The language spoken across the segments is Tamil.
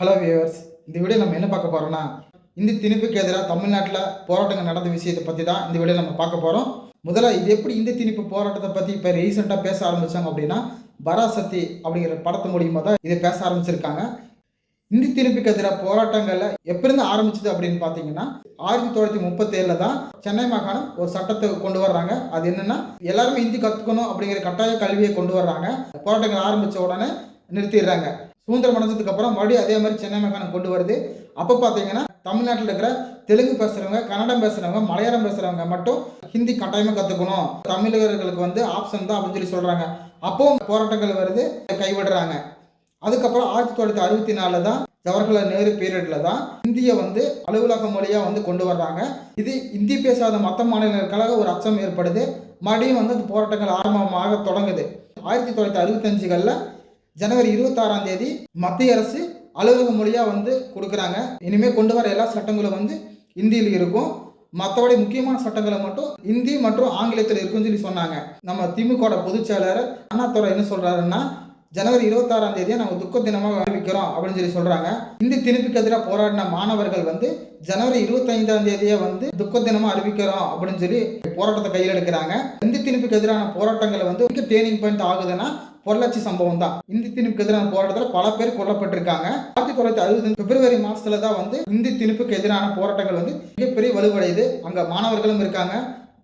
ஹலோ வியூவர்ஸ் இந்த வீடியோ நம்ம என்ன பார்க்க போகிறோம்னா இந்தி திணிப்புக்கு எதிராக தமிழ்நாட்டில் போராட்டங்கள் நடந்த விஷயத்தை பற்றி தான் இந்த வீடியோ நம்ம பார்க்க போகிறோம் முதல்ல இது எப்படி இந்தி திணிப்பு போராட்டத்தை பற்றி இப்போ ரீசெண்டாக பேச ஆரம்பித்தாங்க அப்படின்னா பராசக்தி அப்படிங்கிற படத்து மூலியமாக தான் இதை பேச ஆரம்பிச்சிருக்காங்க. இந்தி திணிப்புக்கு எதிராக போராட்டங்களில் எப்பிருந்து ஆரம்பிச்சது அப்படின்னு பார்த்தீங்கன்னா ஆயிரத்தி தொள்ளாயிரத்தி முப்பத்தேழில் தான் சென்னை மாகாணம் ஒரு சட்டத்தை கொண்டு வர்றாங்க. அது என்னன்னா எல்லாருமே இந்தி கற்றுக்கணும் அப்படிங்கிற கட்டாய கல்வியை கொண்டு வர்றாங்க. போராட்டங்கள் ஆரம்பித்த உடனே நிறுத்திடுறாங்க. சுதந்திரம் அடைஞ்சதுக்கு அப்புறம் மறுபடியும் அதே மாதிரி சென்னை மாகாணம் கொண்டு வருது. அப்போ பார்த்தீங்கன்னா தமிழ்நாட்டில் இருக்கிற தெலுங்கு பேசுகிறவங்க கன்னடம் பேசுகிறவங்க மலையாளம் பேசுகிறவங்க மட்டும் ஹிந்தி கட்டாயமாக கற்றுக்கணும் தமிழர்களுக்கு வந்து ஆப்ஷன் தான் அப்படின்னு சொல்லி சொல்கிறாங்க அப்போவும் போராட்டங்கள் வருது கைவிடுறாங்க. அதுக்கப்புறம் ஆயிரத்தி தொள்ளாயிரத்தி அறுபத்தி நாலில் தான் ஜவஹர்லால் நேரு பீரியடில் தான் இந்தியை வந்து அலுவலக மொழியாக வந்து கொண்டு வர்றாங்க. இது இந்தி பேசாத மற்ற மாநிலங்களுக்காக ஒரு அச்சம் ஏற்படுது. மறுபடியும் வந்து அந்த போராட்டங்கள் ஆரம்பமாக தொடங்குது. ஆயிரத்தி தொள்ளாயிரத்தி அறுபத்தஞ்சுகளில் ஜனவரி இருபத்தாறாம் தேதி மத்திய அரசு அலுவலக மொழியாக வந்து கொடுக்குறாங்க. இனிமேல் கொண்டு வர எல்லா சட்டங்களும் வந்து இந்தியில் இருக்கும். மற்றபடி முக்கியமான சட்டங்களை மட்டும் இந்தி மற்றும் ஆங்கிலத்தில் இருக்குன்னு சொல்லி சொன்னாங்க. நம்ம திமுக பொதுச் செயலாளர் அண்ணாத்துறை என்ன சொல்கிறாருன்னா ஜனவரி இருபத்தாறாம் தேதியை நாங்கள் துக்க தினமாக அறிவிக்கிறோம் அப்படின்னு சொல்லி சொல்கிறாங்க இந்தி திணிப்புக்கு எதிராக போராடின மாணவர்கள் வந்து ஜனவரி இருபத்தைந்தாம் தேதியை வந்து துக்க தினமாக அறிவிக்கிறோம் அப்படின்னு சொல்லி போராட்டத்தை கையில் எடுக்கிறாங்க. இந்தி திணிப்புக்கு எதிரான போராட்டங்களை வந்து டேர்னிங் பாயிண்ட் ஆகுதுன்னா பொள்ளாச்சி சம்பவம் தான். இந்தி திணிப்புக்கு எதிரான போராட்டத்தில் பல பேர் கொல்லப்பட்டிருக்காங்க. ஆயிரத்தி தொள்ளாயிரத்தி அறுபது பிப்ரவரி மாசத்துல தான் வந்து இந்தி திணிப்புக்கு எதிரான போராட்டங்கள் வந்து மிகப்பெரிய வலுவடையுது. அங்கே மாணவர்களும் இருக்காங்க.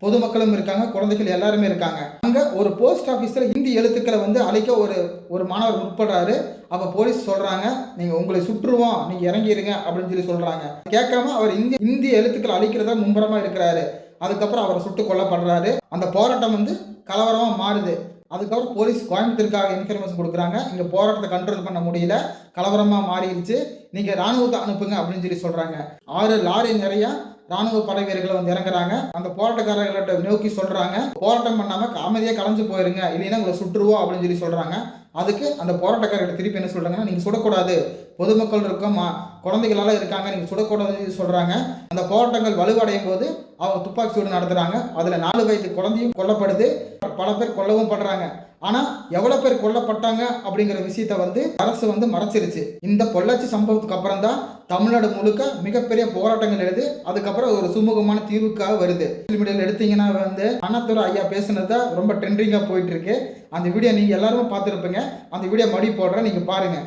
பொதுமக்களும் இருக்காங்க குழந்தைகள் எல்லாருமே இருக்காங்க. அங்கே ஒரு போஸ்ட் ஆஃபீஸில் இந்தி எழுத்துக்களை வந்து அழிக்க ஒரு ஒரு மாணவர் முற்படுறாரு. அப்போ போலீஸ் சொல்கிறாங்க நீங்கள் உங்களை சுற்றுவோம் நீங்கள் இறங்கிடுங்க அப்படின்னு சொல்லி சொல்கிறாங்க கேட்காம அவர் இந்தி இந்தி எழுத்துக்களை அழிக்கிறதா மும்பரமா இருக்கிறாரு. அதுக்கப்புறம் அவரை சுட்டு கொல்லப்படுறாரு. அந்த போராட்டம் வந்து கலவரமாக மாறுது. அதுக்கப்புறம் போலீஸ் கோயம்புத்தூருக்காக இன்ஃபர்மேஷன் கொடுக்குறாங்க. இங்கே போராட்டத்தை கண்ட்ரோல் பண்ண முடியல. கலவரமாக மாறிடுச்சு. நீங்கள் ராணுவத்தை அனுப்புங்க அப்படின்னு சொல்லி சொல்கிறாங்க ஆறு லாரி நிறையா ராணுவ படை வீரர்கள் வந்து இறங்குறாங்க அந்த போராட்டக்காரர்கள்ட்ட நோக்கி சொல்றாங்க. போராட்டம் பண்ணாம அமைதியாக கலைஞ்சு போயிருங்க. இல்லைன்னா உங்களை சுட்டுருவோம் அப்படின்னு சொல்லி சொல்றாங்க. அதுக்கு அந்த போராட்டக்காரர்கிட்ட திருப்பி என்ன சொல்றாங்கன்னா நீங்க சுடக்கூடாது. பொதுமக்கள் இருக்கோம். மா- இருக்காங்க. நீங்க சுடக்கூடாதுன்னு சொல்றாங்க. அந்த போராட்டங்கள் வலுவடையும் போது அவங்க துப்பாக்கி சூடு நடத்துறாங்க. அதுல நாலு வயது குழந்தையும் கொல்லப்படுது. பல பேர் கொல்லவும் படுறாங்க. ஆனா எவ்வளவு பேர் கொல்லப்பட்டாங்க அப்படிங்கிற விஷயத்த வந்து அரசு வந்து மறைச்சிருச்சு. இந்த பொள்ளாச்சி சம்பவத்துக்கு அப்புறம் தான் தமிழ்நாடு முழுக்க மிகப்பெரிய போராட்டங்கள் எழுது. அதுக்கப்புறம் ஒரு சுமூகமான தீர்வுக்காக வருது. சோஷியல் மீடியாவில் எடுத்தீங்கன்னா வந்து அண்ணாத்துறை ஐயா பேசுனது ரொம்ப ட்ரெண்டிங்காக போயிட்டு இருக்கு அந்த வீடியோ நீங்க எல்லாருமே பார்த்துருப்பீங்க. அந்த வீடியோ மடி போடுறேன். நீங்க பாருங்க.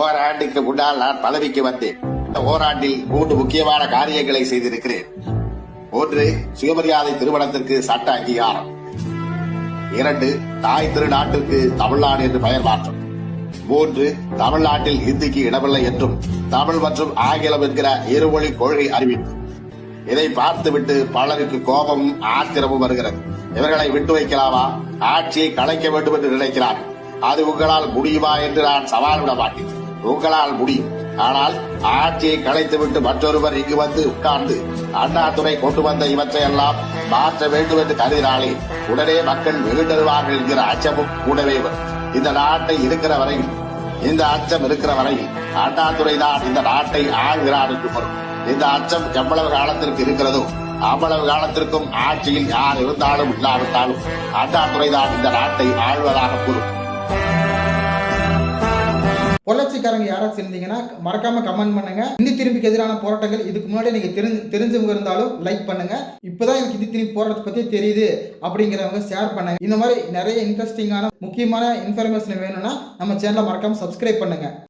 ஓராண்டுக்கு முன்னால் நான் பதவிக்கு வந்தேன் இந்த ஓராண்டில் மூன்று முக்கியமான காரியங்களை செய்திருக்கிறேன். ஒன்று சுயமரியாதை திருமணத்திற்கு சட்ட அங்கீகாரம். இரண்டு தாய் திருநாட்டிற்கு தமிழ்நாடு என்று பெயர் மாற்றம். மூன்று தமிழ்நாட்டில் இந்திக்கு இடமில்லை என்றும் தமிழ் மற்றும் ஆங்கிலம் என்கிற இருமொழி கொள்கை அறிவிப்பு. இதை பார்த்துவிட்டு பலருக்கு கோபமும் ஆத்திரமும் வருகிறது. இவர்களை விட்டு வைக்கலாமா? ஆட்சியை கலைக்க வேண்டும் என்று நினைக்கிறார்கள். அது உங்களால் முடியுமா என்று நான் சவால் விட மாட்டேன். உங்களால் முடியும். ஆனால் ஆட்சியை கலைத்துவிட்டு மற்றொருவர் இங்கு வந்து உட்கார்ந்து அண்ணாதுரை கொண்டு வந்த இவற்றையெல்லாம் மாற்ற வேண்டும் என்று கருதினாலே உடனே மக்கள் வெகுண்டருவார்கள் என்கிற அச்சமும் கூடவே வரும். இந்த நாட்டை இருக்கிற வரையில் இந்த அச்சம் இருக்கிற வரையில் அண்ணாதுரை தான் இந்த நாட்டை ஆள்கிறார் என்று பொருள். இந்த அச்சம் எவ்வளவு காலத்திற்கு இருக்கிறதோ அவ்வளவு காலத்திற்கும் ஆட்சியில் யார் இருந்தாலும் இல்லாவிட்டாலும் அண்ணாதுரை தான் இந்த நாட்டை ஆழ்வதாக கூறும். பொள்ளாச்சிக்காரங்க யாராச்சும் இருந்தீங்கன்னா மறக்காம கமெண்ட் பண்ணுங்க. இந்தி திரும்பிக்கு எதிரான போராட்டங்கள் இதுக்கு முன்னாடி நீங்க தெரிஞ்சு தெரிஞ்சவங்க இருந்தாலும் லைக் பண்ணுங்க. இப்பதான் எனக்கு இந்தி திரும்பி போராட்டத்தை பத்தி தெரியுது அப்படிங்கிறவங்க ஷேர் பண்ணுங்க. இந்த மாதிரி நிறைய இன்ட்ரெஸ்டிங்கான முக்கியமான இன்ஃபர்மேஷன் வேணும்னா நம்ம சேனலை மறக்காம சப்ஸ்கிரைப் பண்ணுங்க.